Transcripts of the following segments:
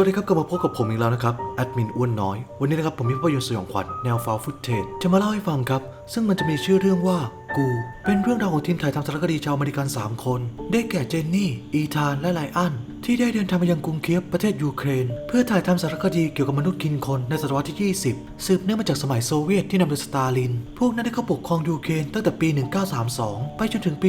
สวัสดีครับกลับมาพบกับผมอีกแล้วนะครับแอดมินอ้วนน้อย วันนี้นะครับผมมีภาพยนตร์สยองขวัญแนวฟาวฟุตเทจจะมาเล่าให้ฟังครับ ซึ่งมันจะมีชื่อเรื่องว่ากู เป็นเรื่องราวของทีมถ่ายทำสารคดีชาวอเมริกัน 3 คน ได้แก่เจนนี่ อีธานและไลอันที่ได้เดินทางไปยังกรุงเคียฟประเทศยูเครน เพื่อถ่ายทำสารคดีเกี่ยวกับมนุษย์กินคนในศตวรรษที่ 20 สืบเนื่องมาจากสมัยโซเวียตที่นำโดยสตาลิน พวกนั้นได้เข้าปกครองยูเครนตั้งแต่ปี 1932 ไปจนถึงปี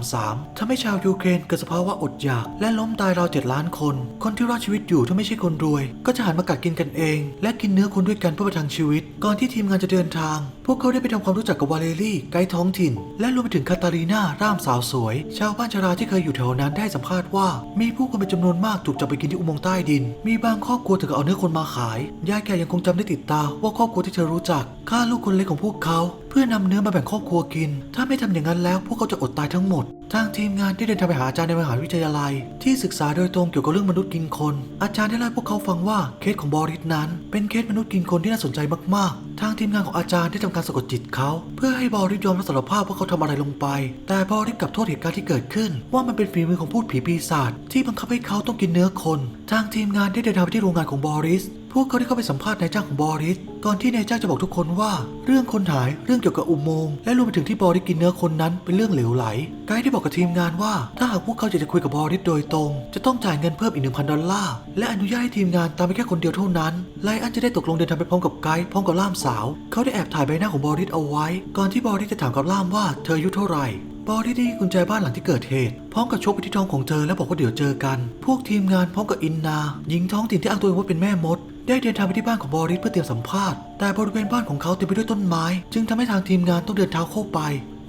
1933ทำให้ชาวยูเครนเกิดสภาวะอดอยาก และล้มตายราว 7 ล้านคน คนที่รอดชีวิตอยู่ถ้าไม่ใช่คนรวย ก็จะหันมากัดกินกันเอง และกินเนื้อคนด้วยกันเพื่อประทังชีวิต ก่อนที่ทีมงานจะเดินทาง พวกเขาได้ไปทำความรู้จักกับวาเลรี่ไกด์ท้องถิ่น และรวมไปถึงคาตาลีนาร่ามสาวสวย ชาวบ้านชราที่เคยอยู่แถวนั้นได้สัมภาษณ์ว่ามีผู้คนเป็นจำนวนมากถูกจับไปกินที่อุโมงค์ใต้ดิน มีบางครอบครัวถึงกับเอาเนื้อคนมาขาย ยายแกยังคงจำได้ติดตาว่าครอบครัวที่เธอรู้จักฆ่าลูกคนเล็กของพวกเขา เพื่อนำเนื้อมาแบ่งครอบครัวกิน ถ้าไม่ทำอย่างนั้นแล้ว พวกเขาจะอดตายทั้งหมด ทางทีมงานได้เดินทางไปหาอาจารย์ในมหาวิทยาลัย ที่ศึกษาโดยตรงเกี่ยวกับเรื่องมนุษย์กินคน อาจารย์ได้เล่าพวกเขาฟังว่าเคสของบอริสนั้น เป็นเคสมนุษย์กินคนที่น่าสนใจมากๆ ทางทีมงานของอาจารย์ได้ทำการสะกดจิตเขาเพื่อให้บอริสยอมรับสารภาพว่าเขาทำอะไรลงไป แต่บอริสกลับโทษเหตุการณ์ที่เกิดขึ้น ว่ามันเป็นฝีมือของพูดผีปีศาจที่บังคับให้เขาต้องกินเนื้อคน ทางทีมงานได้เดินทางไปที่โรงงานของบอริส พวกเขาได้เข้าไปสัมภาษณ์นายจ้างของบอริสก่อนที่นายจ้างจะบอกทุกคนว่า เรื่องคนหายเรื่องเกี่ยวกับอุโมงค์และรวมไปถึงที่บอริสกินเนื้อคนนั้นเป็นเรื่องเหลวไหลไกด์ได้บอกกับทีมงานว่า ถ้าหากพวกเขาอยากจะคุยกับบอริสโดยตรง จะต้องจ่ายเงินเพิ่มอีก1,000ดอลลาร์และอนุญาตให้ทีมงานตามไปแค่คนเดียวเท่านั้นไลอันจะได้ตกลงเดินทางไปพร้อมกับไกด์พร้อมกับล่ามสาว เขาได้แอบถ่ายใบหน้าของบอริสเอาไว้ ก่อนที่บอริสจะถามกับล่ามว่าเธออายุเท่าไหร่บอดี้ได้กุญแจบ้านหลังที่เกิดเหตุพร้อมกับชกไปที่ท้องของเธอและบอกว่าเดี๋ยวเจอกัน พวกทีมงานพร้อมกับอินนาหญิงท้องถิ่นที่อ้างตัวว่าเป็นแม่มด ได้เดินทางไปที่บ้านของบอริสเพื่อเตรียมสัมภาษณ์ แต่บริเวณบ้านของเขาเต็มไปด้วยต้นไม้ จึงทำให้ทางทีมงานต้องเดินเท้าเข้าไป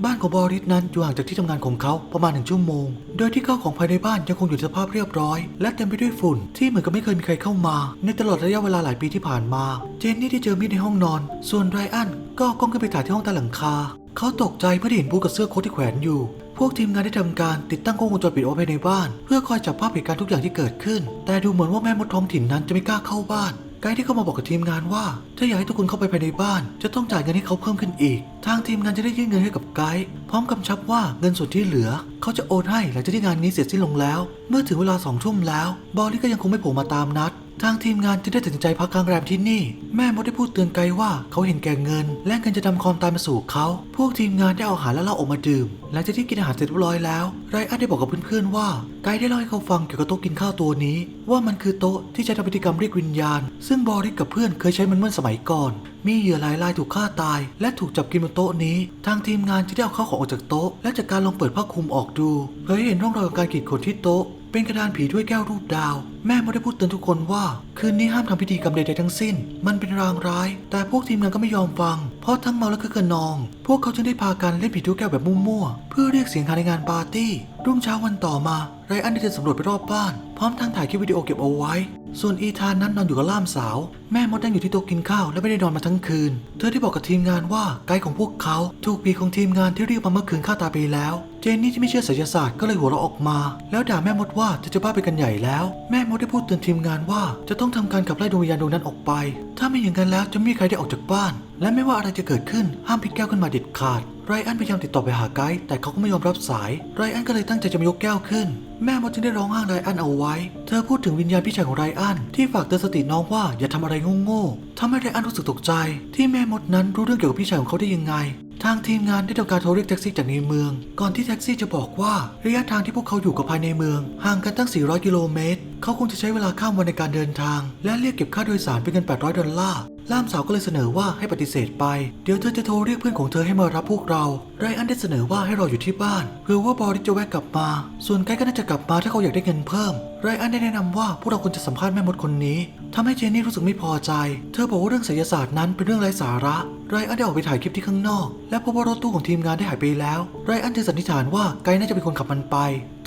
บ้านของบอริสนั้นอยู่ห่างจากที่ทำงานของเขาประมาณหนึ่งชั่วโมง โดยที่ข้าวของภายในบ้านยังคงอยู่สภาพเรียบร้อย และเต็มไปด้วยฝุ่นที่เหมือนกับไม่เคยมีใครเข้ามา ในตลอดระยะเวลาหลายปีที่ผ่านมา เจนนี่ได้เจอมีดในห้องนอน ส่วนไรอันก็กล้องขึ้นไปถ่ายที่ห้องใต้หลังคา เขาตกใจเมื่อเห็นบูกับเสื้อโค้ทที่แขวนอยู่พวกทีมงานได้ทำการติดตั้งกล้องวงจรปิดเอาไว้ภายในบ้าน เพื่อคอยจับภาพเหตุการณ์ทุกอย่างที่เกิดขึ้น แต่ดูเหมือนว่าแม่มดท้องถิ่นนั้นจะไม่กล้าเข้าบ้าน ไกด์ที่เข้ามาบอกกับทีมงานว่า ถ้าอยากให้ทุกคนเข้าไปภายในบ้าน จะต้องจ่ายเงินให้เขาเพิ่มขึ้นอีก ทางทีมงานจะได้ยื่นเงินให้กับไกด์พร้อมกำชับว่าเงินส่วนที่เหลือ เขาจะโอนให้หลังจากที่งานนี้เสร็จสิ้นลงแล้ว เมื่อถึงเวลาสองทุ่มแล้ว บอลลี่ก็ยังคงไม่โผล่มาตามนัด ทางทีมงานจึงได้ตัดสินใจพักค้างแรมที่นี่ แม่มดได้พูดเตือนไกด์ว่าเขาเห็นแก่เงิน และเงินจะนำความตายมาสู่เขา พวกทีมงานได้เอาอาหารและเหล้าออกมาดื่ม หลังจากที่กินอาหารเสร็จเรียบร้อยแล้วไรอันได้บอกกับเพื่อนๆว่าไกด์ได้เล่าให้เขาฟังเกี่ยวกับโต๊ะกินข้าวตัวนี้ ว่ามันคือโต๊ะที่ใช้ทำพิธีกรรมเรียกวิญญาณ ซึ่งบอริสกับเพื่อนเคยใช้มันเมื่อสมัยก่อน มีเหยื่อหลายรายถูกฆ่าตาย และถูกจับกินบนโต๊ะนี้ ทางทีมงานจะได้เอาข้าวของออกจากโต๊ะ และจากการลองเปิดผ้าคลุมออกดูเผยเห็นร่องรอยของการขีดข่วนที่โต๊ะ เป็นกระดานผีถ้วยแก้วรูปดาว แม่ไม่ได้พูดเตือนทุกคนว่า คืนนี้ห้ามทำพิธีกรรมใดๆทั้งสิ้น มันเป็นรางร้าย แต่พวกทีมงานก็ไม่ยอมฟัง เพราะทั้งเมาและก็เกินอง พวกเขาจึงได้พากันเล่นผีถ้วยแก้วแบบมั่วๆเพื่อเรียกเสียงฮาในงานปาร์ตี้ รุ่งเช้าวันต่อมาไรอันได้เดินสำรวจไปรอบบ้าน พร้อมทั้งถ่ายคลิปวิดีโอเก็บเอาไว้ ส่วนอีธานนั้นนอนอยู่กับล่ามสาว แม่มดนั่งอยู่ที่โต๊ะกินข้าวและไม่ได้นอนมาทั้งคืน เธอได้บอกกับทีมงานว่าไกด์ของพวกเขาถูกผีของทีมงานที่เรียกมาเมื่อคืนฆ่าตายไปแล้ว เจนนี่ที่ไม่เชื่อไสยศาสตร์ก็เลยหัวเราะออกมา แล้วด่าแม่มดว่าจะจะบ้าไปกันใหญ่แล้ว แม่มดได้พูดเตือนทีมงานว่าจะต้องทำการขับไล่ดวงวิญญาณดวงนั้นออกไป ถ้าไม่อย่างนั้นแล้วจะไม่มีใครได้ออกจากบ้านและไม่ว่าอะไรจะเกิดขึ้นห้ามพลิกแก้วขึ้นมาเด็ดขาด ไรอันพยายามติดต่อไปหาไกด์แต่เขาก็ไม่ยอมรับสาย ไรอันก็เลยตั้งใจจะมายกแก้วขึ้น แม่มดจึงได้ร้องห้ามไรอันเอาไว้ เธอพูดถึงวิญญาณพี่ชายของไรอันที่ฝากเตือนสติน้องว่าอย่าทำอะไรโง่ๆทำให้ไรอันรู้สึกตกใจ ที่แม่มดนั้นรู้เรื่องเกี่ยวกับพี่ชายของเขาได้ยังไง ทางทีมงานได้ทำการโทรเรียกแท็กซี่จากในเมือง ก่อนที่แท็กซี่จะบอกว่าระยะทางที่พวกเขาอยู่กับภายในเมือง ห่างกันตั้ง 400 กิโลเมตร เขาคงจะใช้เวลาข้ามวันในการเดินทาง และเรียกเก็บค่าโดยสารเป็นเงิน 800 ดอลลาร์ ล่ามสาวก็เลยเสนอว่าให้ปฏิเสธไป เดี๋ยวเธอจะโทรเรียกเพื่อนของเธอให้มารับพวกเรา ไรอันได้เสนอว่าให้รออยู่ที่บ้านเพื่อว่าบอริสจะแวะกลับมา ส่วนไกด์ก็น่าจะกลับมาถ้าเขาอยากได้เงินเพิ่ม ไรอันได้แนะนำว่าพวกเราควรจะสัมภาษณ์แม่มดคนนี้ทำให้เจนนี่รู้สึกไม่พอใจ เธอบอกว่าเรื่องไสยศาสตร์นั้นเป็นเรื่องไร้สาระ ไรอันได้ออกไปถ่ายคลิปที่ข้างนอก และพบว่ารถตู้ของทีมงานได้หายไปแล้ว ไรอันจึงสันนิษฐานว่าไกด์น่าจะเป็นคนขับมันไป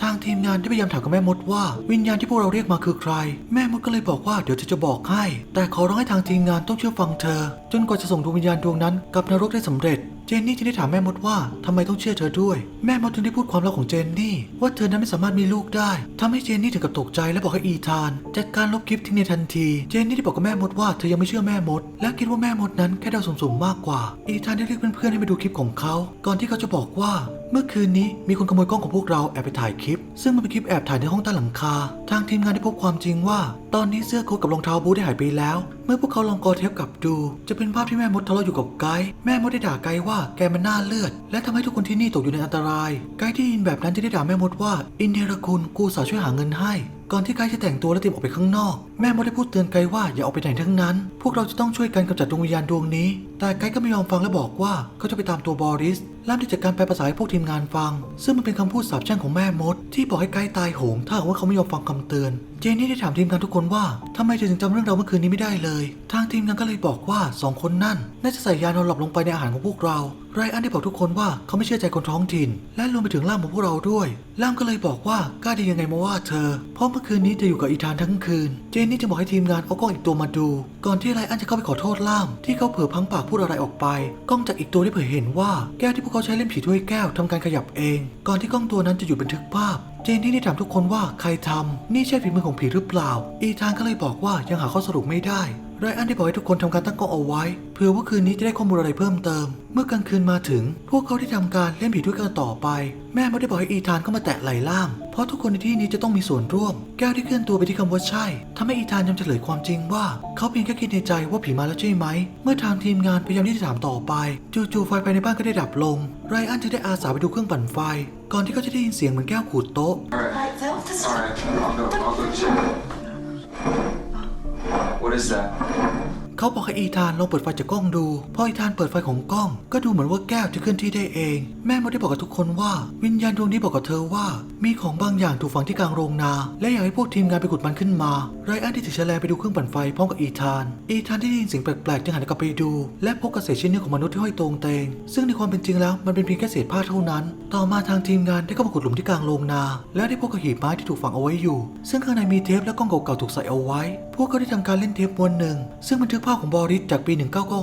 ทางทีมงานได้พยายามถามกับแม่มดว่า วิญญาณที่พวกเราเรียกมาคือใคร แม่มดก็เลยบอกว่าเดี๋ยวเธอจะบอกให้ แต่ขอร้องให้ทางทีมงานต้องเชื่อฟังเธอ จนกว่าจะส่งดวงวิญญาณดวงนั้นกลับนรกได้สำเร็จเจนนี่จึงได้ถามแม่มดว่าทำไมต้องเชื่อเธอด้วย แม่มดจึงได้พูดความลับของเจนนี่ ว่าเธอนั้นไม่สามารถมีลูกได้ทำให้เจนนี่ถึงกับตกใจและบอกให้อีธานจัดการลบคลิปทิ้งในทันที เจนนี่ได้บอกกับแม่มดว่าเธอยังไม่เชื่อแม่มด และคิดว่าแม่มดนั้นแค่เดาสุ่มๆมากกว่า อีธานได้เรียกเพื่อนๆให้มาดูคลิปของเขา ก่อนที่เขาจะบอกว่าเมื่อคืนนี้มีคนขโมยกล้องของพวกเราแอบไปถ่ายคลิป ซึ่งมันเป็นคลิปแอบถ่ายในห้องใต้หลังคา ทางทีมงานได้พบความจริงว่า ตอนนี้เสื้อโค้ทกับรองเท้าบูทได้หายไปแล้ว เมื่อพวกเขาลองกอเทปกลับดู จะเป็นภาพที่แม่มดทะเลาะอยู่กับไกด์แม่มดได้ด่าไกด์ว่าแกมันน่าเลือด และทำให้ทุกคนที่นี่ตกอยู่ในอันตราย ไกด์ที่ยินแบบนั้นจะได้ด่าแม่มดว่าอินเดรคุณกูสาช่วยหาเงินให้ก่อนที่ไกด์จะแต่งตัวและเตรียมออกไปข้างนอก แม่มดได้พูดเตือนไกด์ว่าอย่าออกไปไหนทั้งนั้น พวกเราจะต้องช่วยกันกำจัดดวงวิญญาณดวงนี้ แต่ไกด์ก็ไม่ยอมฟังและบอกว่าเขาจะไปตามตัวบอริสล่ามที่จัดการแปลภาษาให้พวกทีมงานฟัง ซึ่งมันเป็นคำพูดสาปแช่งของแม่มด ที่บอกให้ไกด์ตายโหง ถ้าหากว่าเขาไม่ยอมฟังคำเตือน เจนนี่ได้ถามทีมงานทุกคนว่าทำไมเธอถึงจำเรื่องราวเมื่อคืนนี้ไม่ได้เลย ทางทีมงานก็เลยบอกว่าสองคนนั่นน่าจะใส่ยานอนหลับลงไปในอาหารของพวกเราไรอันได้บอกทุกคนว่าเขาไม่เชื่อใจคนท้องถิ่น และรวมไปถึงล่ามของพวกเราด้วยล่ามก็เลยบอกว่ากล้าดียังไงมาว่าเธอ เพราะเมื่อคืนนี้เธออยู่กับอีธานทั้งคืนเจนนี่จะบอกให้ทีมงานเอากล้องอีกตัวมาดู ก่อนที่ไรอันจะเข้าไปขอโทษล่าม ที่เขาเผลอพังปากพูดอะไรออกไป กล้องจากอีกตัวได้เผยเห็นว่าแก้วที่พวกเขาใช้เล่นผีถ้วยแก้วทำการขยับเอง ก่อนที่กล้องตัวนั้นจะหยุดบันทึกภาพ เจนนี่ได้ถามทุกคนว่าใครทำนี่ใช่ฝีมือของผีหรือเปล่า อีธานก็เลยบอกว่ายังหาข้อสรุปไม่ได้ ไรอันได้บอกให้ทุกคนทำการตั้งกล้องเอาไว้ เพื่อว่าคืนนี้จะได้ข้อมูลอะไรเพิ่มเติม เมื่อกลางคืนมาถึง พวกเขาได้ทำการเล่นผีด้วยกันต่อไป แม่ไม่ได้บอกให้อีธานเข้ามาแตะไหล่ล่าม เพราะทุกคนในที่นี้จะต้องมีส่วนร่วม แก้วที่เคลื่อนตัวไปที่คำว่าใช่ทำให้อีธานยอมเฉลยความจริงว่า เขาเพียงแค่คิดในใจว่าผีมาแล้วใช่ไหม เมื่อทางทีมงานพยายามที่จะถามต่อไป จู่ๆไฟภายในบ้านก็ได้ดับลง ไรอันจึงได้อาสาไปดูเครื่องปั่นไฟ ก่อนที่เขาจะได้ยินเสียงเหมือนแก้วขูดโต๊ะ What is that? เขาบอกให้อีธานลองเปิดไฟจากกล้องดู พออีธานเปิดไฟของกล้อง ก็ดูเหมือนว่าแก้วจะเคลื่อนที่ได้เอง แม่มดได้บอกกับทุกคนว่า วิญญาณดวงนี้บอกกับเธอว่า มีของบางอย่างถูกฝังที่กลางโรงนา และอยากให้พวกทีมงานไปขุดมันขึ้นมา ไรอันที่ถือแฉลงไปดูเครื่องปั่นไฟพร้อมกับอีธาน อีธานที่ได้ยินเสียงแปลกๆจึงหันกลับไปดู และพบกับเศษชิ้นเนื้อของมนุษย์ที่ห้อยตรงเตง ซึ่งในความเป็นจริงแล้วมันเป็นเพียงแค่เศษผ้าเท่านั้น ต่อมาทางทีมงานได้เข้ามาขุดหลุมที่กลางโรงนา และได้พบกับหีบไม้ที่ถูกฝังเอาไว้อยู่ ซึ่งข้างในมีเทปและกล้องเก่าๆถูกใส่เอาไว้ พวกเขาได้ทำการเล่นเทปม้วนหนึ่งซึ่งบันทึกภาพของบอริสจากปี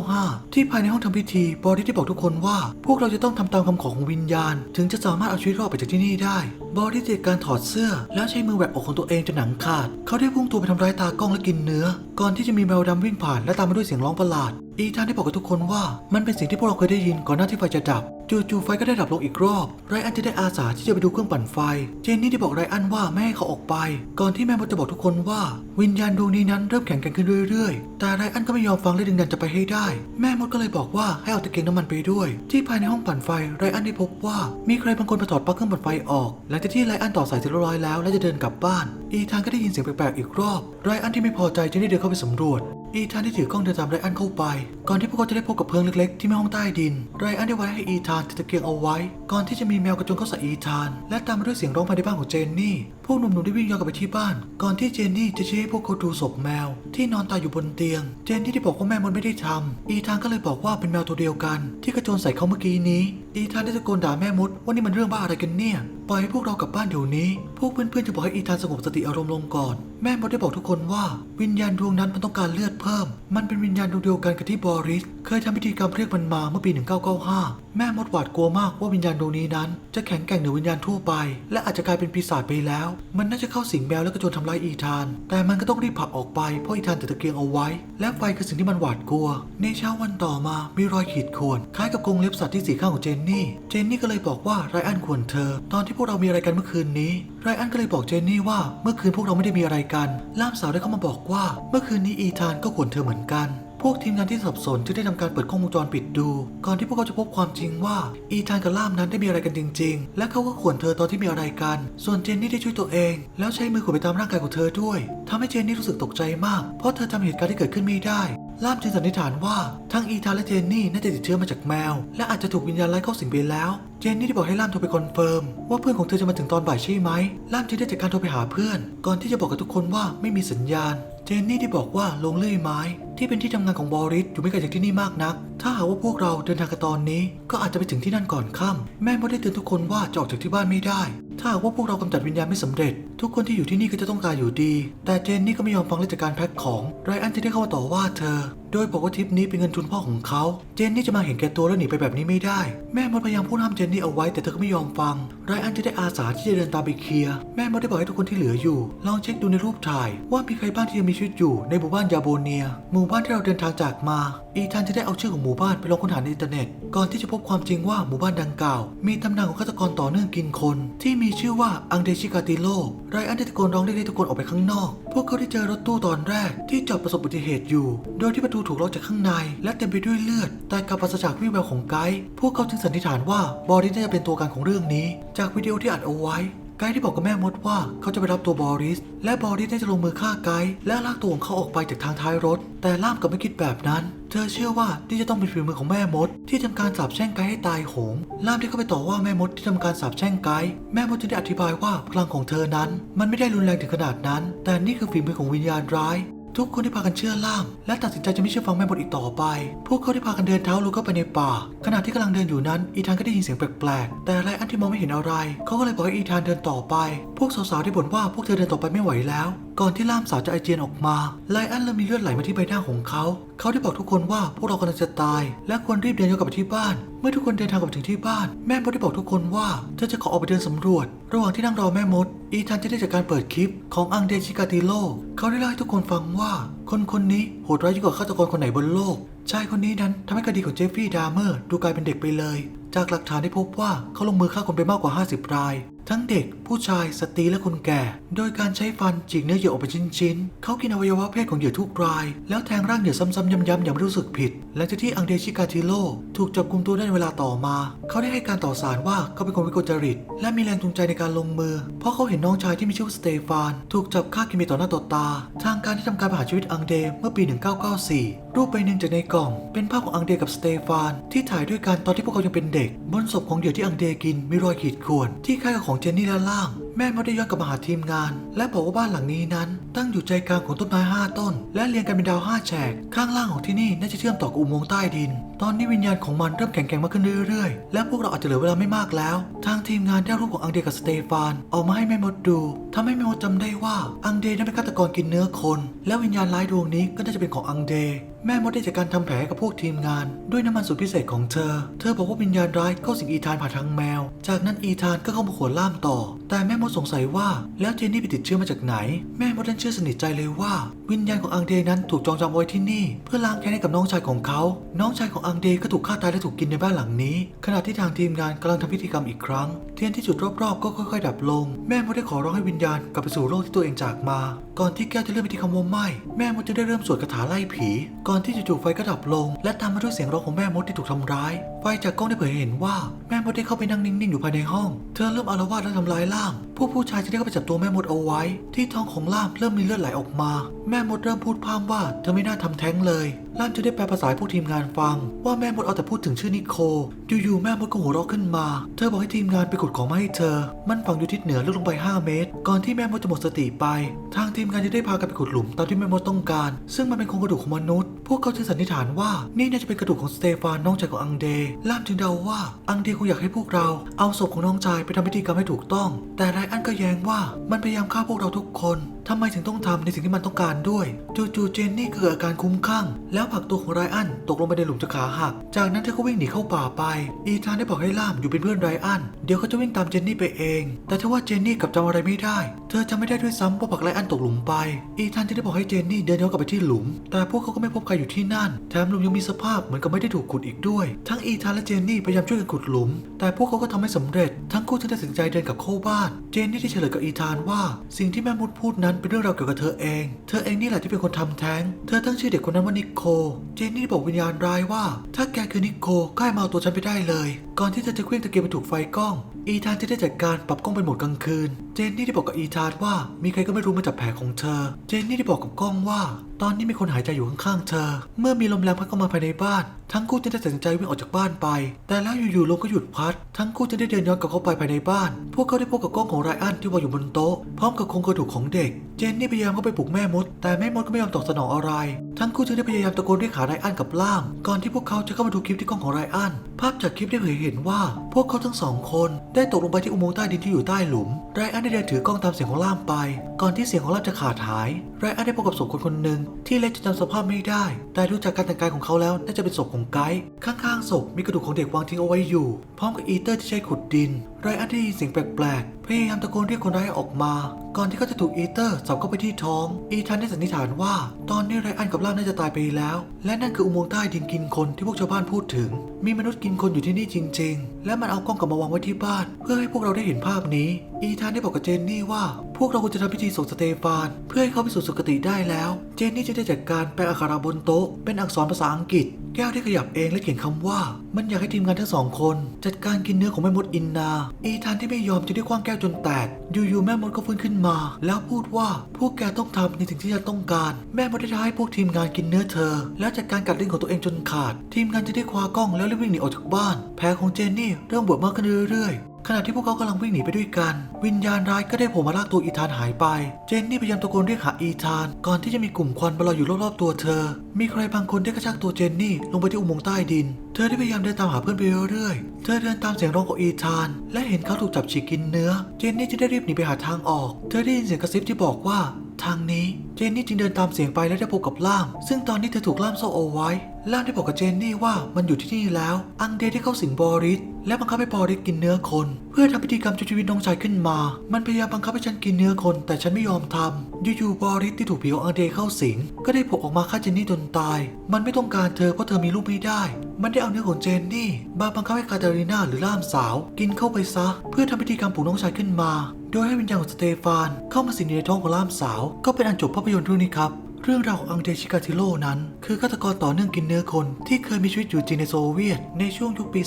1995 ที่ภายในห้องทำพิธี บอริสได้บอกทุกคนว่า พวกเราจะต้องทำตามคำขอของวิญญาณ ถึงจะสามารถเอาชีวิตรอดไปจากที่นี่ได้ บอริสเกิดการถอดเสื้อ แล้วใช้มือแหวกอกของตัวเองจนหนังขาด เขาได้พุ่งตัวไปทำร้ายตากล้องและกินเนื้อ ก่อนที่จะมีแมวดำวิ่งผ่านและตามมาด้วยเสียงร้องประหลาด อีธานได้บอกกับทุกคนว่ามันเป็นสิ่งที่พวกเราเคยได้ยินก่อนหน้าที่ไฟจะดับ จู่ๆไฟก็ได้ดับลงอีกรอบ ไรอันจะได้อาสาที่จะไปดูเครื่องปั่นไฟ เจนนี่ได้บอกไรอันว่าไม่ให้เขาออกไป ก่อนที่แม่มดจะบอกทุกคนว่า วิญญาณดวงนี้นั้นเริ่มแข็งแกร่งขึ้นเรื่อยๆ แต่ไรอันก็ไม่ยอมฟังและดึงดันจะไปให้ได้ แม่มดก็เลยบอกว่าให้เอาตะเกียงน้ำมันไปด้วย ที่ภายในห้องปั่นไฟไรอันได้พบว่ามีใครบางคนมาถอดปลั๊กเครื่องปั่นไฟออก หลังจากที่ไรอันต่อสายเสร็จเรียบร้อยแล้วและจะเดินกลับบ้าน อีธานก็ได้ยินเสียงแปลกๆอีกรอบ ไรอันที่ไม่พอใจจึงได้เดินเข้าไปสำรวจอีธานได้ถือกล้องเดินตามไรอันเข้าไปก่อนที่พวกเขาจะได้พบกับเพลิงเล็กๆ ที่แม่ห้องใต้ดิน ไรอันได้ไว้ให้อีธานถือตะเกียงเอาไว้ ก่อนที่จะมีแมวกระโจนเข้าใส่อีธาน และตามมาด้วยเสียงร้องภายในบ้านของเจนนี่ พวกหนุ่มๆได้วิ่งย้อนกลับไปที่บ้าน ก่อนที่เจนนี่จะชี้ให้พวกเขาดูศพแมว ที่นอนตายอยู่บนเตียง เจนนี่ได้บอกว่าแม่มดไม่ได้ทำอีธานก็เลยบอกว่าเป็นแมวตัวเดียวกัน ที่กระโจนใส่เขาเมื่อกี้นี้ อีธานได้ตะโกนด่าแม่มดว่านี่มันเรื่องบ้าอะไรกันเนี่ย ปล่อยให้พวกเรากลับบ้านเดี๋ยวนี้ พวกเพื่อนๆจะบอกให้อีธานสงบสติอารมณ์ลงก่อน แม่มดได้บอกทุกคนว่า วิญญาณดวงนั้นมันต้องการเลือดเพิ่ม มันเป็นวิญญาณดวงเดียวกันกับที่บอริส เคยทำพิธีกรรมเรียกมันมาเมื่อปี 1995 แม่มดหวาดกลัวมากว่าวิญญาณดวงนี้นั้น จะแข็งแกร่งเหนือวิญญาณทั่วไป และอาจจะกลายเป็นปีศาจไปแล้ว มันน่าจะเข้าสิงแมวและกระโจนทำร้ายอีธาน แต่มันก็ต้องรีบผลักออกไปเพราะอีธานถือตะเกียงเอาไว้ และไฟคือสิ่งที่มันหวาดกลัว ในเช้าวันต่อมามีรอยขีดข่วนคล้ายกับกรงเล็บสัตว์ที่สีข้างของเจนนี่ เจนนี่ก็เลยบอกว่าไรอันควรเธอ ตอนที่พวกเรามีอะไรกันเมื่อคืนนี้ไรอันก็เลยบอกเจนนี่ว่าเมื่อคืนพวกเราไม่ได้มีอะไรกันล่ามสาวได้เข้ามาบอกว่า เมื่อคืนนี้อีธานก็ควรเธอเหมือนกัน วกทีมงานที่สับสนจึงได้ทำการเปิดกล้องวงจรปิดดู ก่อนที่พวกเขาจะพบความจริงว่าอีธานกับล่ามนั้นได้มีอะไรกันจริง ๆ และเขาก็ข่วนเธอตอนที่มีอะไรกัน ส่วนเจนนี่ได้ช่วยตัวเอง แล้วใช้มือขวนไปตามร่างกายของเธอด้วยทำให้เจนนี่รู้สึกตกใจมาก เพราะเธอจำเหตุการณ์ที่เกิดขึ้นไม่ได้ล่ามจึงสันนิษฐานว่าทั้งอีธานและเจนนี่น่าจะติดเชื้อมาจากแมว และอาจจะถูกวิญญาณไล่เข้าสิงไปแล้ว เจนนี่ได้บอกให้ล่ามโทรไปคอนเฟิร์มว่าเพื่อนของเธอจะมาถึงตอนบ่ายใช่ไหมล่ามจึงได้จัดการโทรไปหาเพื่อน ก่อนที่จะบอกกับทุกคนว่าไม่มีสัญญาณ เจนนี่ได้บอกว่าลงเลื่อยไม้ ที่เป็นที่ทำงานของบอริสอยู่ไม่ไกลจากที่นี่มากนัก ถ้าหากว่าพวกเราเดินทางกันตอนนี้ ก็อาจจะไปถึงที่นั่นก่อนค่ำแม่ไม่ได้เตือนทุกคนว่าจะออกจากที่บ้านไม่ได้ ถ้าหากว่าพวกเรากำจัดวิญญาณไม่สำเร็จ ทุกคนที่อยู่ที่นี่ก็จะต้องตายอยู่ดี แต่เจนนี่ก็ไม่ยอมฟังและจัดการแพ็คของไรอันจะได้เข้ามาต่อว่าเธอ โดยบอกว่าทริปนี้เป็นเงินทุนพ่อของเขา เจนนี่จะมาเห็นแก่ตัวแล้วหนีไปแบบนี้ไม่ได้ แม่มดพยายามพูดห้ามเจนนี่เอาไว้แต่เธอก็ไม่ยอมฟังไรอันจะได้อาสาที่จะเดินตามไปเคลียร์แม่มดได้บอกให้ทุกคนที่เหลืออยู่ ลองเช็คดูในรูปถ่าย ว่ามีใครบ้างที่ยังมีชีวิตอยู่ในหมู่บ้านยาโบเนีย หมู่บ้านที่เราเดินทางจากมา อีธานจะได้เอาชื่อของหมู่บ้านไปลองค้นหาในอินเทอร์เน็ต ก่อนที่จะพบความจริงว่าหมู่บ้านดังกล่าว มีตำนานของฆาตกรต่อเนื่องกินคนที่มีีชื่อว่าอังเดชิกาติโลไรอันได้ตะโกนร้องเรียกให้ทุกคนออกไปข้างนอก พวกเขาได้เจอรถตู้ตอนแรกที่จอดประสบอุบัติเหตุอยู่ โดยที่ประตูถูกล็อกจากข้างใน และเต็มไปด้วยเลือด แต่กับปราศจากวี่แววของไกด์ พวกเขาจึงสันนิษฐานว่าบอริสน่าจะเป็นตัวการของเรื่องนี้ จากวิดีโอที่อัดเอาไว้ไกด์ที่บอกกับแม่มดว่าเขาจะไปรับตัวบอริส และบอริสได้จะลงมือฆ่าไกด์และลากตัวของเขาออกไปจากทางท้ายรถ แต่ล่ามกลับไม่คิดแบบนั้น ธอเชื่อว่านี่จะต้องเป็นฝีมือของแม่มด ที่ทำการสาปแช่งไกด์ให้ตายโหงล่ามที่เข้าไปต่อว่าแม่มดที่ทำการสาปแช่งไกด์แม่มดจึงได้อธิบายว่าพลังของเธอนั้น มันไม่ได้รุนแรงถึงขนาดนั้น แต่นี่คือฝีมือของวิญญาณร้าย ทุกคนได้พากันเชื่อล่าม และตัดสินใจจะไม่เชื่อฟังแม่มดอีกต่อไป พวกเขาได้พากันเดินเท้าลุกเข้าไปในป่า ขณะที่กำลังเดินอยู่นั้นอีธานก็ได้ยินเสียงแปลกๆ แต่ไรอันที่มองไม่เห็นอะไร เขาก็เลยบอกให้อีธานเดินต่อไป พวกสาวๆได้บ่นว่าพวกเธอเดินต่อไปไม่ไหวแล้ว ก่อนที่ล่ามสาวจะอาเจียนออกมาไลอันเริ่มมีเลือดไหลมาที่ใบหน้าของเขา เขาได้บอกทุกคนว่าพวกเรากำลังจะตาย และควรรีบเดินย้อนกลับไปที่บ้าน เมื่อทุกคนเดินทางกลับถึงที่บ้าน แม่มดได้บอกทุกคนว่าเธอจะขอออกไปเดินสำรวจ ระหว่างที่นั่งรอแม่มด อีธานจะได้จากการเปิดคลิปของอังเดชิกาติโลเขาได้เล่าให้ทุกคนฟังว่า คนคนนี้โหดร้ายยิ่งกว่าฆาตกรคนไหนบนโลกชายคนนี้นั้นทำให้คดีของเจฟฟี่ดาร์เมอร์ดูกลายเป็นเด็กไปเลย จากหลักฐานได้พบว่าเขาลงมือฆ่าคนไปมากกว่า 50 ราย ทั้งเด็กผู้ชายสตรีและคนแก่ โดยการใช้ฟันฉีกเนื้อเหยื่อออกเป็นชิ้นๆเขากินอวัยวะเพศของเหยื่อทุกราย แล้วแทงร่างเหยื่อซ้ำๆย้ำๆอย่างไม่รู้สึกผิดหลังจากที่อังเดชิกาติโล ถูกจับกุมตัวได้ในเวลาต่อมา เขาได้ให้การต่อสารว่าเขาเป็นคนวิกลจริต และมีแรงจูงใจในการลงมือ เพราะเขาเห็นน้องชายที่มีชื่อว่าสเตฟาน ถูกจับฆ่ากินไปต่อหน้าต่อตา ทางการที่ทำการประหารชีวิตอังเดเมื่อปี 1994 รูปใบหนึ่งจากในกล่อง เป็นภาพของอังเดกับสเตฟานที่ถ่ายด้วยกันตอนที่พวกเขายังเป็นเด็กบนศพของเหยื่อที่อังเดกินมีรอยขีดข่วนที่คล้ายกับของเจนนี่และล่าง แม่มดได้ย้อนกลับมาหาทีมงาน และบอกว่าบ้านหลังนี้นั้น ตั้งอยู่ใจกลางของต้นไม้ห้าต้น และเรียงกันเป็นดาวห้าแฉก ข้างล่างของที่นี่น่าจะเชื่อมต่อกับอุโมงค์ใต้ดิน ตอนนี้วิญญาณของมันเริ่มแข็งแกร่งมากขึ้นเรื่อยๆ และพวกเราอาจจะเหลือเวลาไม่มากแล้ว ทางทีมงานได้รูปของอังเดกับสเตฟานออกมาให้แม่มดดูทำให้แม่มดจำได้ว่าอังเดนั้นเป็นฆาตกรกินเนื้อคน และวิญญาณร้ายดวงนี้ก็น่าจะเป็นของอังเดแม่มดได้จากการทำแผลกับพวกทีมงาน ด้วยน้ำมันสูตรพิเศษของเธอ เธอบอกว่าวิญญาณร้ายเข้าสิงอีธานผ่านทางแมว จากนั้นอีธานก็เข้ามาขวนล่ามต่อ แต่แม่มดสงสัยว่าแล้วเจนนี่ไปติดเชื้อมาจากไหน แม่มดนั้นเชื่อสนิทใจเลยว่า วิญญาณของอังเดนั้นถูกจองจำไว้ที่นี่ เพื่อล้างแค้นให้กับน้องชายของเขา น้องชายของอังเดก็ถูกฆ่าตายและถูกกินในบ้านหลังนี้ ขณะที่ทางทีมงานกำลังทำพิธีกรรมอีกครั้ง เทียนที่จุดรอบๆ ก็ค่อยๆ ดับลง แม่มดได้ขอร้องให้วิญญาณกลับไปสู่โลกที่ตัวเองจากมา ก่อนที่แก้วจะเริ่มไปที่คำว่าไหม้แม่มดจะได้เริ่มสวดคาถาไล่ผี ก่อนที่จู่ๆไฟก็ดับลง และตามมาด้วยเสียงร้องของแม่มดที่ถูกทำร้ายไฟจากกล้องได้เผยเห็นว่าแม่มดได้เข้าไปนั่งนิ่งๆอยู่ภายในห้อง เธอเริ่มอารวาสและทำร้ายล่ามผู้ผู้ชายจะได้เข้าไปจับตัวแม่มดเอาไว้ ที่ท้องของล่ามเริ่มมีเลือดไหลออกมา แม่มดเริ่มพูดพร่ำว่าเธอไม่น่าทำแท้งเลยล่ามจะได้แปลภาษาให้ผู้ทีมงานฟัง ว่าแม่มดเอาแต่พูดถึงชื่อนิโคอยู่ๆแม่มดก็หัวเราะขึ้นมา เธอบอกให้ทีมงานไปขุดของมาให้เธอ มันฝังอยู่ทิศเหนือลึกลงไป 5 เมตร ก่อนที่แม่มดจะหมดสติไป ทางทีมงานจะได้พากันไปขุดหลุมตามที่แม่มดต้องการ ซึ่งมันเป็นโครงกระดูกของมนุษย์ พวกเขาจึงสันนิษฐานว่านี่น่าจะเป็นกระดูกของสเตฟานน้องชายของอังเดล่ามจึงเดาว่าอังเดคงอยากให้พวกเราเอาศพของน้องชายไปทำพิธีกรรมให้ถูกต้อง แต่ไรอันก็แย้งว่ามันพยายามฆ่าพวกเราทุกคน ทำไมถึงต้องทำในสิ่งที่มันต้องการด้วย จู่ๆเจนนี่เกิดอาการคุ้มข้าง แล้วผลักตัวของไรอันตกลงไปในหลุมจนขาหัก จากนั้นเธอก็วิ่งหนีเข้าป่าไป อีธานได้บอกให้ล่ามอยู่เป็นเพื่อนไรอัน เดี๋ยวเขาจะวิ่งตามเจนนี่ไปเอง แต่ทว่าเจนนี่กลับจำอะไรไม่ได้ เธอจำไม่ได้ด้วยซ้ำว่าผลักไรอันตกหลุมไป อีธานจะได้บอกให้เจนนี่เดินย้อนกลับไปที่หลุม แต่พวกเขาก็ไม่พบใครอยู่ที่นั่น แถมหลุมยังมีสภาพเหมือนกับไม่ได้ถูกขุดอีกด้วย ทั้งอีธานและเจนนี่พยายามช่วยกันขุดหลุม แต่พวกเขาก็ทำไม่สำเร็จ ทั้งคู่จึงตัดสินใจเดินกลับเข้าบ้าน เจนนี่ได้เฉลยกับอีธานว่า สิ่งที่แม่มดพูดนั้นเป็นเรื่องราวเกี่ยวกับเธอเอง เธอเองนี่แหละที่เป็นคนทำแท้ง เธอตั้งชื่อเด็กคนนั้นว่านิโค เจนนี่บอกวิญญาณร้ายว่า ถ้าแกคือนิโคก็ให้มาเอาตัวฉันไปได้เลย ก่อนที่เธอจะเคลื่อนตะเกียงไปถูกไฟกล้อง อีธานจะได้จัดการปรับกล้องเป็นโหมดกลางคืน เจนนี่ได้บอกกับอีธานว่า มีใครก็ไม่รู้มาจับแผลของเธอ เจนนี่ได้บอกกับกล้องว่าตอนนี้มีคนหายใจอยู่ข้างๆเธอ เมื่อมีลมแรงพัดเข้ามาภายในบ้าน ทั้งคู่จะได้ตัดสินใจวิ่งออกจากบ้านไป แต่แล้วอยู่ๆลมก็หยุดพัด ทั้งคู่จะได้เดินย้อนกลับเข้าไปภายในบ้าน พวกเขาได้พบกับกล้องของไรอันที่วางอยู่บนโต๊ะ พร้อมกับโครงกระดูกของเด็ก เจนนี่พยายามเข้าไปปลุกแม่มด แต่แม่มดก็ไม่ยอมตอบสนองอะไร ทั้งคู่จึงได้พยายามตะโกนเรียกหาไรอันกับล่าม ก่อนที่พวกเขาจะเข้ามาดูคลิปที่กล้องของไรอัน ภาพจากคลิปได้เผยเห็นว่า พวกเขาทั้งสองคนได้ตกลงไปที่อุโมงค์ใต้ดินที่อยู่ใต้หลุม ไรอันได้เดินถือกล้องตามเสียงของล่ามไป ก่อนที่เสียงของล่ามจะขาดหาย ไรอันได้พบกับศพคนคนหนึ่งที่เล็กจนจำสภาพไม่ได้ แต่ดูจากการแต่งกายของเขาแล้วน่าจะเป็นศพของไกด์ข้างๆศพมีกระดูกของเด็กวางทิ้งเอาไว้อยู่ พร้อมกับอีเตอร์ที่ใช้ขุดดิน ไรอันได้ยินเสียงแปลกๆ พยายามตะโกนเรียกคนร้ายออกมา ก่อนที่เขาจะถูกอีเตอร์สับเข้าไปที่ท้อง อีธานได้สันนิษฐานว่า ตอนนี้ไรอันกับล่ามน่าจะตายไปแล้ว และนั่นคืออุโมงค์ใต้ดินกินคนที่พวกชาวบ้านพูดถึง มีมนุษย์กินคนอยู่ที่นี่จริง ๆ และมันเอากล้องกลับมาวางไว้ที่บ้าน เพื่อให้พวกเราได้เห็นภาพนี้ อีธานได้บอกกับเจนนี่ว่า พวกเราควรจะทำพิธีส่งสเตฟาน เพื่อให้เขาไปสู่สุคติได้แล้ว เจนนี่จะได้จัดการแปลอักขระบนโต๊ะเป็นอักษรภาษาอังกฤษ แก้วได้ขยับเองและเขียนคำว่า มันอยากให้ทีมงานทั้งสองคน จัดการกินเนื้อของแม่มดอินนา อีธานที่ไม่ยอมจะได้คว้างแก้วจนแตก อยู่ๆแม่มดก็ฟื้นขึ้นมา แล้วพูดว่าพวกแกต้องทำในสิ่งที่จะต้องการ แม่มดได้ท้าให้พวกทีมงานกินเนื้อเธอ แล้วจัดการกัดลิ้นของตัวเองจนขาด ทีมงานจะได้คว้ากล้องแล้วรีบวิ่งหนีออกจากบ้าน แผลของเจนนี่เริ่มบวมมากขึ้นเรื่อยๆ ขณะที่พวกเขากำลังวิ่งหนีไปด้วยกัน วิญญาณร้ายก็ได้โผล่มาลากตัวอีธานหายไป เจนนี่พยายามตะโกนเรียกหาอีธาน ก่อนที่จะมีกลุ่มควันมาลอยอยู่รอบๆตัวเธอ มีใครบางคนได้กระชากตัวเจนนี่ลงไปที่อุโมงค์ใต้ดิน เธอได้พยายามเดินตามหาเพื่อนไปเรื่อยๆ เธอเดินตามเสียงร้องของอีธาน และเห็นเขาถูกจับฉีกกินเนื้อ เจนนี่จึงได้รีบหนีไปหาทางออก เธอได้ยินเสียงกระซิบที่บอกว่าทางนี้เจนนี่จึงเดินตามเสียงไปและได้พบกับล่าม ซึ่งตอนนี้เธอถูกล่ามโซ่เอาไว้ ล่ามได้บอกกับเจนนี่ว่ามันอยู่ที่นี่แล้ว อังเดได้เข้าสิงบอริสและบังคับให้บอริสกินเนื้อคน เพื่อทำพิธีกรรมช่วยชีวิตน้องชายขึ้นมา มันพยายามบังคับให้ฉันกินเนื้อคน แต่ฉันไม่ยอมทำอยู่ๆบอริสที่ถูกผีของอังเดเข้าสิง ก็ได้ผลออกมาฆ่าเจนนี่จนตาย มันไม่ต้องการเธอเพราะเธอมีลูกไม่ได้ มันได้เอาเนื้อของเจนนี่มาบังคับให้คาตาลีนาหรือล่ามสาว กินเข้าไปซะ เพื่อทำพิธีกรรมปลุกน้องชายขึ้นมา โดยให้วิญญาณของสเตฟาน เข้ามาสิงในท้องของล่ามสาว ก็เป็นอันจบภาพยนตร์เรื่องนี้ครับ เรื่องราวของอังเดชิกาติโลนั้น คือฆาตกรต่อเนื่องกินเนื้อคนที่เคยมีชีวิตอยู่จริงในโซเวียต ในช่วงยุคปี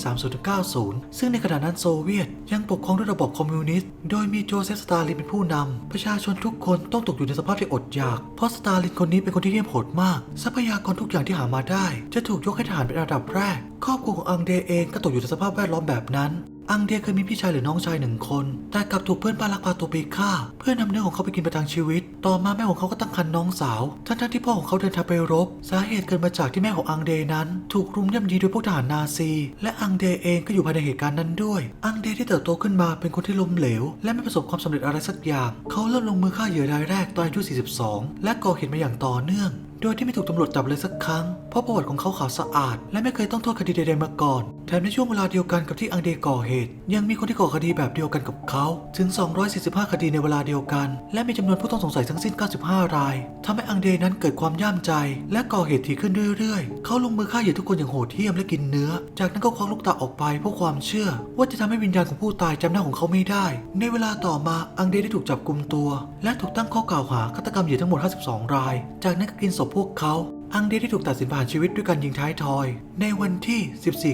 30-90 ซึ่งในขณะนั้นโซเวียต ยังปกครองด้วยระบบคอมมิวนิสต์ โดยมีโจเซฟสตาลินเป็นผู้นำประชาชนทุกคนต้องตกอยู่ในสภาพที่อดอยาก เพราะสตาลินคนนี้เป็นคนที่เหี้ยมโหดมาก ทรัพยากรทุกอย่างที่หามาได้ จะถูกยกให้ทหารเป็นอันดับแรก ครอบครัวของอังเดเองก็ตกอยู่ในสภาพแวดล้อมแบบนั้น อังเดเคยมีพี่ชายหรือน้องชายหนึ่งคน แต่กลับถูกเพื่อนบ้านลักพาตัวไปฆ่า เพื่อนำเนื้อของเขาไปกินประทังชีวิต ต่อมาแม่ของเขาก็ตั้งครรภ์น้องสาว ทั้งๆที่พ่อของเขาเดินทางไปรบ สาเหตุเกิดมาจากที่แม่ของอังเดนั้น ถูกรุมย่ำยีโดยพวกทหารนาซี และอังเดเองก็อยู่ภายในเหตุการณ์นั้นด้วย อังเดที่เติบโตขึ้นมาเป็นคนที่ล้มเหลว และไม่ประสบความสำเร็จอะไรสักอย่าง เขาเริ่มลงมือฆ่าเหยื่อรายแรกตอนอายุ 42 และก่อเหตุมาอย่างต่อเนื่อง โดยที่ไม่ถูกตำรวจจับเลยสักครั้ง เพราะประวัติของเขาขาวสะอาด และไม่เคยต้องโทษคดีใดๆมาก่อน แถมในช่วงเวลาเดียวกันกับที่อังเดก่อเหตุ ยังมีคนที่ก่อคดีแบบเดียวกันกับเขา ถึง 245 คดีในเวลาเดียวกัน และมีจำนวนผู้ต้องสงสัยทั้งสิ้น 95 รายทำให้อังเดนั้นเกิดความย่ามใจ และก่อเหตุถี่ขึ้นเรื่อยๆ เขาลงมือฆ่าเหยื่อทุกคนอย่างโหดเหี้ยมและกินเนื้อ จากนั้นก็ควักลูกตาออกไปเพื่อความเชื่อ ว่าจะทำให้วิญญาณของผู้ตายจำหน้าของเขาไม่ได้ ในเวลาต่อมาอังเดได้ถูกจับกลุมตัว และถูกตั้งข้อกล่าวหาฆาตกรรมเหยื่อทั้งหมด 52 ราย จากนั้นก็กินศพพวกเขา อังเดได้ถูกตัดสินผ่านชีวิตด้วยการยิงท้ายทอย ในวันที่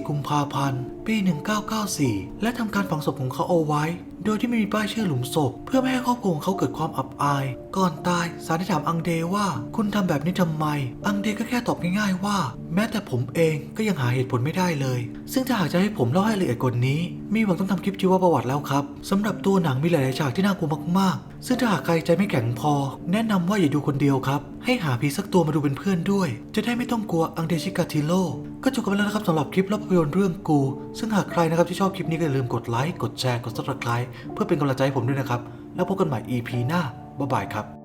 14 กุมภาพันธ์ ปี 1994 และทำการฝังศพของเขาเอาไว้โดยที่ไม่มีป้ายชื่อหลุมศพ เพื่อไม่ให้ครอบครัวของเขาเกิดความอับอาย ก่อนตายสารได้ถามอังเดว่าคุณทำแบบนี้ทำไม อังเดก็แค่ตอบง่ายๆว่า แม้แต่ผมเองก็ยังหาเหตุผลไม่ได้เลย ซึ่งถ้าหากจะให้ผมเล่าให้ละเอียดกว่านี้ มีหวังต้องทำคลิปชีวประวัติแล้วครับสำหรับตัวหนังมีหลายๆฉากที่น่ากลัวมากๆ ซึ่งถ้าหากใครใจไม่แข็งพอ แนะนำว่าอย่าดูคนเดียวครับ ให้หาผีสักตัวมาดูเป็นเพื่อนด้วย จะได้ไม่ต้องกลัวอังเดชิกาติโลก็จบกันไปแล้วนะครับสำหรับคลิปภาพยนตร์เรื่องกู ซึ่งหากใครนะครับที่ชอบคลิปนี้ก็อย่าลืมกดไลค์กดแชร์กด subscribe เพื่อเป็นกำลังใจให้ผมด้วยนะครับ แล้วพบกันใหม่ EP หน้าบ๊ายบายครับ